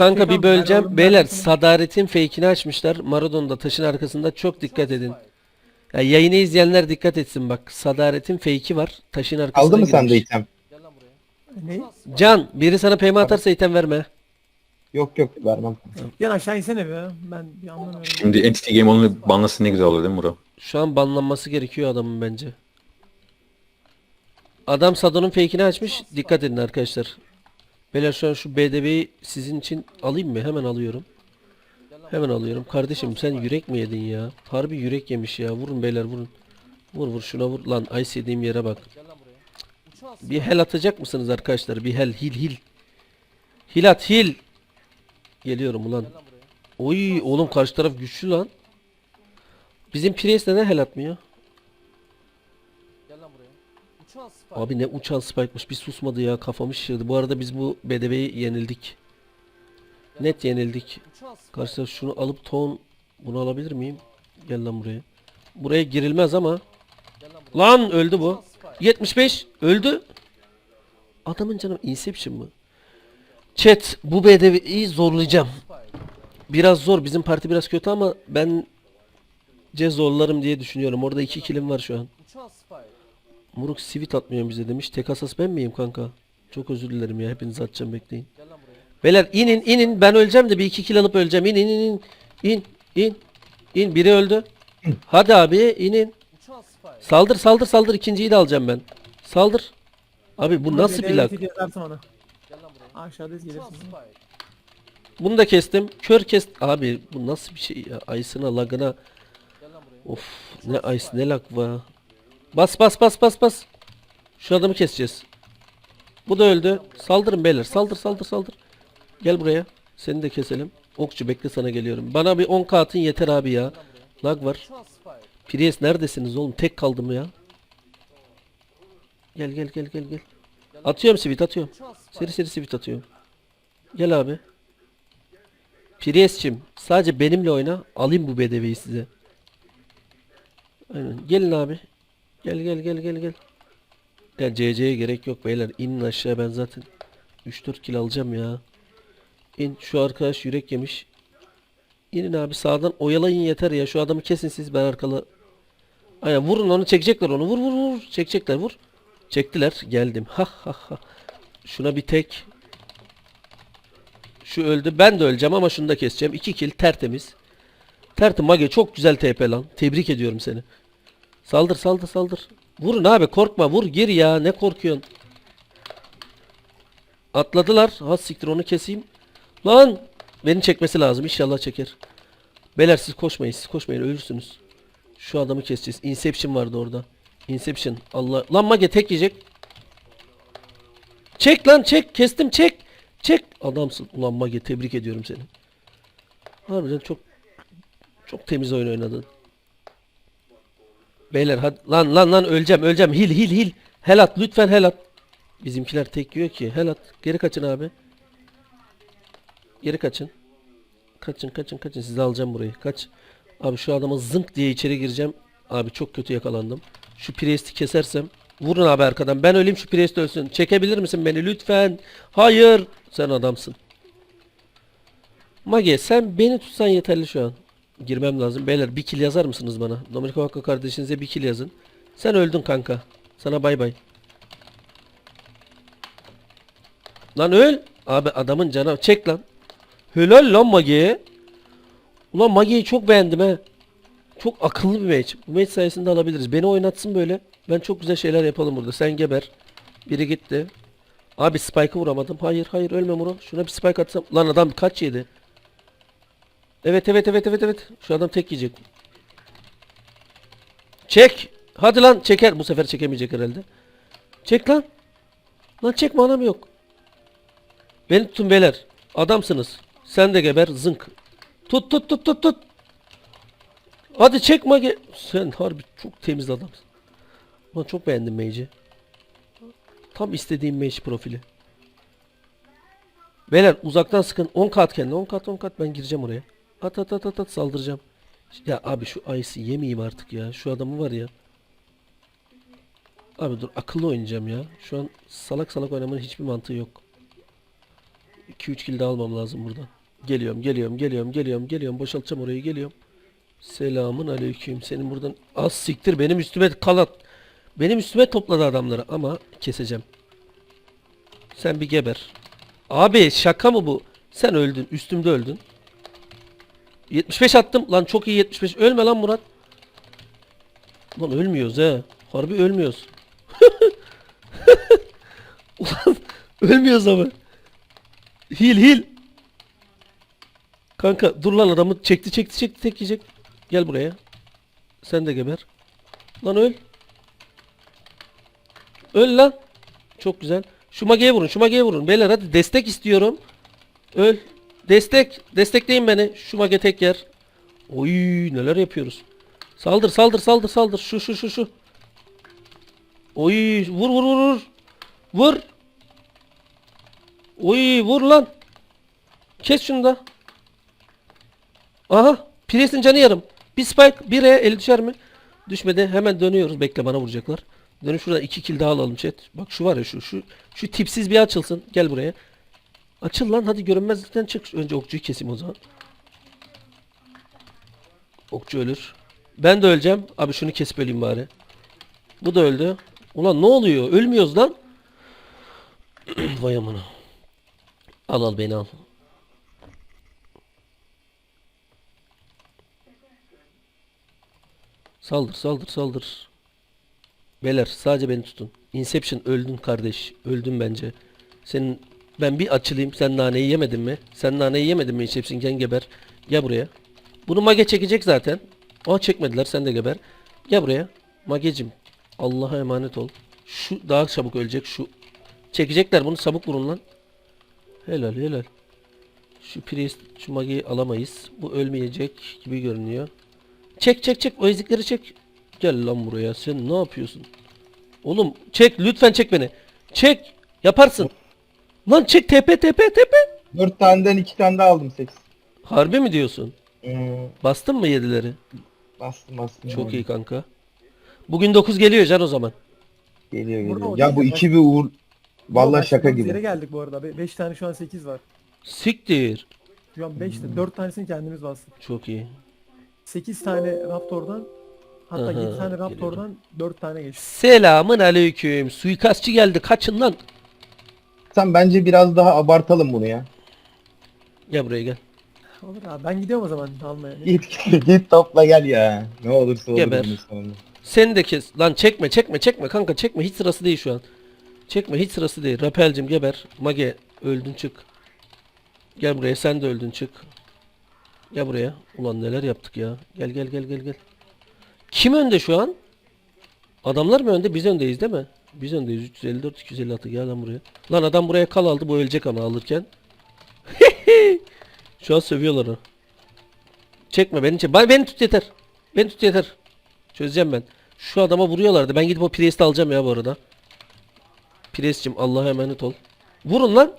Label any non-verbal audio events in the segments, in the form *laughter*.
kanka bir böleceğim. Beyler Sadaret'in fake'ini açmışlar. Maradon'da taşın arkasında çok dikkat edin. Ya yayını izleyenler dikkat etsin bak. Sadaret'in fake'i var. Taşın arkasına Aldı mı sende girmiş. item? Ne? Can biri sana payme atarsa item verme. Yok yok vermem. Yan aşağı insene be. Ben bir anlamıyorum. Şimdi Entity Game onu banlasın ne güzel olur değil mi bro? Şu an banlanması gerekiyor adamın bence. Adam Sado'nun fake'ini açmış. Dikkat edin arkadaşlar. Beyler şu an şu BDB'yi sizin için alayım mı? Hemen alıyorum. Hemen alıyorum. Kardeşim sen yürek mi yedin ya? Harbi yürek yemiş ya. Vurun beyler vurun. Vur vur şuna vur. Lan ice yediğim yere bak. Bir hel atacak mısınız arkadaşlar? Bir hel hil hil. Hil at hil. Geliyorum ulan. Oy oğlum karşı taraf güçlü lan. Bizim Prius neden hel atmıyor? Abi ne uçan spike'mış bir susmadı ya kafamı şişirdi. Bu arada biz bu BDB'yi yenildik. Net yenildik. Karşı taraf şunu alıp ton bunu alabilir miyim? Gel lan buraya. Buraya girilmez ama. Lan öldü bu. 75 öldü. Adamın canım Inception mı? Chat bu BDB'yi zorlayacağım. Biraz zor bizim parti biraz kötü ama ben C zorlarım diye düşünüyorum. Orada iki kilim var şu an. Muruk sivit atmıyor bize demiş. Tek asas ben miyim kanka? Çok özür dilerim ya. Hepinizi atacağım bekleyin. Beyler inin inin. Ben öleceğim de bir iki kill alıp öleceğim. İn in in in. İn in. İn. Biri öldü. Hadi abi inin. Saldır saldır saldır. İkinciyi de alacağım ben. Saldır. Abi bu nasıl bir ona. Aşağıdayız gelirsin. Bunu da kestim. Kör kes. Abi bu nasıl bir şey ya? Ayısına lagına. Of ne ayıs ne lag var. Bas bas bas bas bas. Şu adamı keseceğiz. Bu da öldü. Saldırın beyler. Saldır saldır saldır. Gel buraya. Seni de keselim. Okçu bekle sana geliyorum. Bana bir 10 atın yeter abi ya. Lag var. Prius neredesiniz oğlum? Tek kaldım ya. Gel gel gel gel gel. Atıyorum sivit atıyorum. Seri seri sivit atıyorum. Gel abi. Prius'cim sadece benimle oyna. Alayım bu bedeveyi size. Aynen. Gelin abi. Gel gel gel gel gel. Ya CC'ye gerek yok beyler. İnin aşağı ben zaten 3-4 kill alacağım ya. İn şu arkadaş yürek yemiş. İnin abi sağdan oyalayın yeter ya. Şu adamı kesin siz ben arkalı. Aynen vurun onu çekecekler onu. Vur vur vur. Çekecekler vur. Çektiler. Geldim. Ha ha ha. Şuna bir tek. Şu öldü. Ben de öleceğim ama şunu da keseceğim. 2 kill tertemiz. Tertemiz Mage çok güzel TP lan. Tebrik ediyorum seni. Saldır saldır saldır. Vurun abi korkma vur gir ya ne korkuyorsun. Atladılar. Ha siktir onu keseyim. Lan beni çekmesi lazım inşallah çeker. Beyler siz koşmayın siz koşmayın ölürsünüz. Şu adamı keseceğiz. Inception vardı orada. Inception. Allah. Lan Mage tek yiyecek. Çek lan çek. Kestim çek. Çek. Adamsın. Ulan Mage tebrik ediyorum seni. Harbiden çok çok temiz oyun oynadın. Beyler hadi lan lan lan öleceğim öleceğim. Hil hil hil. Hel at lütfen hel at. Bizimkiler tek yiyor ki. Hel at. Geri kaçın abi. Geri kaçın. Kaçın kaçın kaçın. Sizi alacağım burayı. Kaç. Abi şu adama zınk diye içeri gireceğim. Abi çok kötü yakalandım. Şu Priest'i kesersem. Vurun abi arkadan. Ben öleyim şu Priest ölsün. Çekebilir misin beni lütfen? Hayır. Sen adamsın. Mage sen beni tutsan yeterli şu an. Girmem lazım. Beyler bir kill yazar mısınız bana? Dominika Vakka kardeşinize bir kill yazın. Sen öldün kanka. Sana bay bay. Lan öl. Abi adamın canı. Çek lan. Helal lan Mage'ye. Ulan Mage'yi çok beğendim he. Çok akıllı bir match. Bu match sayesinde alabiliriz. Beni oynatsın böyle. Ben çok güzel şeyler yapalım burada. Sen geber. Biri gitti. Abi Spike'ı vuramadım. Hayır hayır ölme Muro. Şuna bir Spike atsam. Lan adam kaç yedi? Evet evet evet evet evet. Şu adam tek yiyecek. Çek. Hadi lan çeker. Bu sefer çekemeyecek herhalde. Çek lan. Lan çek manam yok. Beni tutun beyler. Adamsınız. Sen de geber zınk. Tut tut tut tut tut. Hadi çek mage. Sen harbi çok temiz adamsın. Ulan çok beğendim mage'i. Tam istediğim mage profili. Beyler uzaktan sıkın. 10 kat kendine. 10 kat 10 kat ben gireceğim oraya. At at at at at saldıracağım. Ya abi şu Ice'i yemeyeyim artık ya. Şu adamı var ya. Abi dur akıllı oynayacağım ya. Şu an salak salak oynamanın hiçbir mantığı yok. 2-3 kill daha almam lazım burada. Geliyorum, geliyorum, geliyorum, geliyorum, geliyorum. Boşaltacağım orayı, geliyorum. Selamun aleyküm. Senin buradan az siktir benim üstüme kalat. Benim üstüme topladı adamları ama keseceğim. Sen bir geber. Abi şaka mı bu? Sen öldün. Üstümde öldün. 75 attım. Lan çok iyi 75. Ölme lan Murat. Lan ölmüyoruz he. Harbi ölmüyoruz. *laughs* Ulan ölmüyoruz ama. Hil hil. Kanka dur lan adamı çekti çekti çekti tek yiyecek. Gel buraya. Sen de geber. Lan öl. Öl lan. Çok güzel. Şu mageye vurun şu mageye vurun. Beyler hadi destek istiyorum. Öl. Destek. Destekleyin beni. Şu mage tek yer. Oy neler yapıyoruz. Saldır saldır saldır saldır. Şu şu şu şu. Oy vur vur vur vur. Oy vur lan. Kes şunu da. Aha. Priest'in canı yarım. Bir spike. Bir E. El düşer mi? Düşmedi. Hemen dönüyoruz. Bekle bana vuracaklar. Dönüp şuradan iki kill daha alalım chat. Bak şu var ya şu. Şu, şu tipsiz bir açılsın. Gel buraya. Açıl lan. Hadi görünmezlikten çık. Önce okçuyu keseyim o zaman. Okçu ölür. Ben de öleceğim. Abi şunu kesip öleyim bari. Bu da öldü. Ulan ne oluyor? Ölmüyoruz lan. *clears throat* Vay amına. Al al beni al. Saldır saldır saldır. Beyler sadece beni tutun. Inception öldün kardeş. Öldün bence. Senin ben bir açılayım. Sen naneyi yemedin mi? Sen naneyi yemedin mi Inception? Gel geber. Gel buraya. Bunu mage çekecek zaten. Aa çekmediler. Sen de geber. Gel buraya. Magecim. Allah'a emanet ol. Şu daha çabuk ölecek. Şu çekecekler bunu çabuk vurun lan. Helal helal. Şu priest şu mageyi alamayız. Bu ölmeyecek gibi görünüyor. Çek çek çek o ezikleri çek. Gel lan buraya sen ne yapıyorsun? Oğlum çek lütfen çek beni. Çek yaparsın. Lan çek tepe tepe tepe. Dört taneden iki tane daha aldım seks. Harbi mi diyorsun? Hmm, Bastın mı yedileri? bastım bastım. Çok iyi kanka. Bugün 9 geliyor can o zaman. Geliyor Burada geliyor. o Ya bu de iki bir uğur. Vallahi şaka Yere gibi. geldik bu arada. 5 tane şu an 8 var. Siktir. Şu an 5 4 tanesini kendimiz bastık. Çok iyi. 8 tane Raptor'dan hatta Aha, 7 tane geliyorum. Raptor'dan 4 tane geçti. Selamın aleyküm. Suikastçı geldi. Kaçın lan. Sen bence biraz daha abartalım bunu ya. Gel buraya gel. Olur abi ben gidiyorum o zaman almaya. Git git, *laughs* git topla gel ya. Ne olursa olur Geber. bunun sonunda. Seni de kes. Lan çekme çekme çekme kanka çekme. Hiç sırası değil şu an. Çekme hiç sırası değil. Rapelcim geber. Mage öldün çık. Gel buraya sen de öldün çık. Gel buraya. Ulan neler yaptık ya. Gel gel gel gel gel. Kim önde şu an? Adamlar mı önde? Biz öndeyiz değil mi? Biz öndeyiz. 354 256 gel lan buraya. Lan adam buraya kal aldı. Bu ölecek ama alırken. *laughs* şu an sövüyorlar onu. Çekme beni çek. Beni tut yeter. Beni tut yeter. Çözeceğim ben. Şu adama vuruyorlardı. Ben gidip o Priest'i alacağım ya bu arada. Priest'cim Allah'a emanet ol. Vurun lan.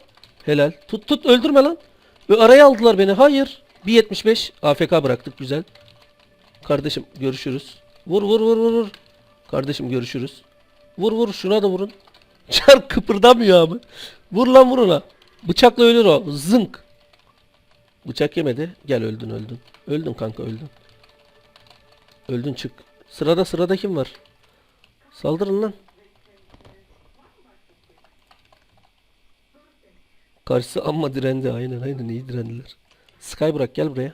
Helal. Tut tut öldürme lan. Ve araya aldılar beni. Hayır. 1.75 AFK bıraktık güzel. Kardeşim görüşürüz. Vur vur vur vur vur. Kardeşim görüşürüz. Vur vur şuna da vurun. *laughs* Çar kıpırdamıyor abi. Vur lan vur ona. Bıçakla ölür o. Zınk. Bıçak yemedi. Gel öldün öldün. Öldün kanka öldün. Öldün çık. Sırada sırada kim var? Saldırın lan. Karşısı amma direndi. Aynen aynen iyi direndiler. Sky bırak gel buraya.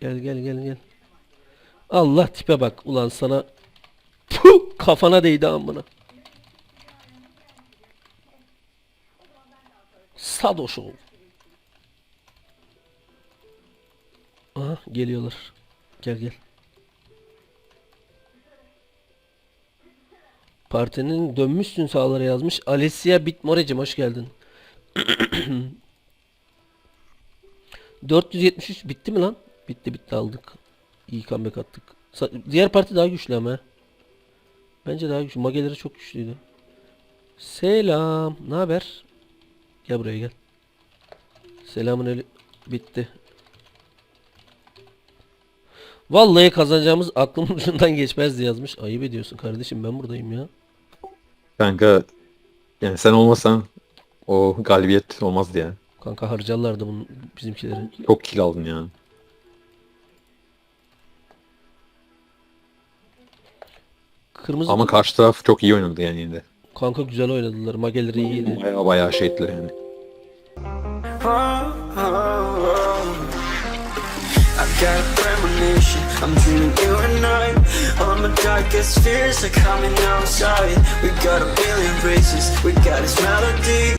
Gel gel gel gel. Allah tipe bak. Ulan sana Puh, kafana değdi amına. Sadoş ol. Aha geliyorlar. Gel gel. Partinin dönmüşsün sağlara yazmış. Alessia Bitmorecim hoş geldin. *clears throat* 473 bitti mi lan? Bitti bitti aldık. İyi comeback attık. Diğer parti daha güçlü ama. Bence daha güçlü. Mageleri çok güçlüydü. Selam. Ne haber? Gel buraya gel. Selamun aleyküm. Bitti. Vallahi kazanacağımız aklımın ucundan geçmezdi yazmış. Ayıp ediyorsun kardeşim ben buradayım ya. Kanka yani sen olmasan o galibiyet olmazdı ya. Kanka harcarlardı bunun bizimkileri. Çok kill aldın ya. Kırmızı Ama karşı taraf çok iyi oynadı yani yine de. kanka güzel oynadılar. Mageleri iyiydi. Baya baya şey ettiler yani. I've got a premonition, I'm dreaming you and I All my darkest fears are coming outside We got a billion races, we got this melody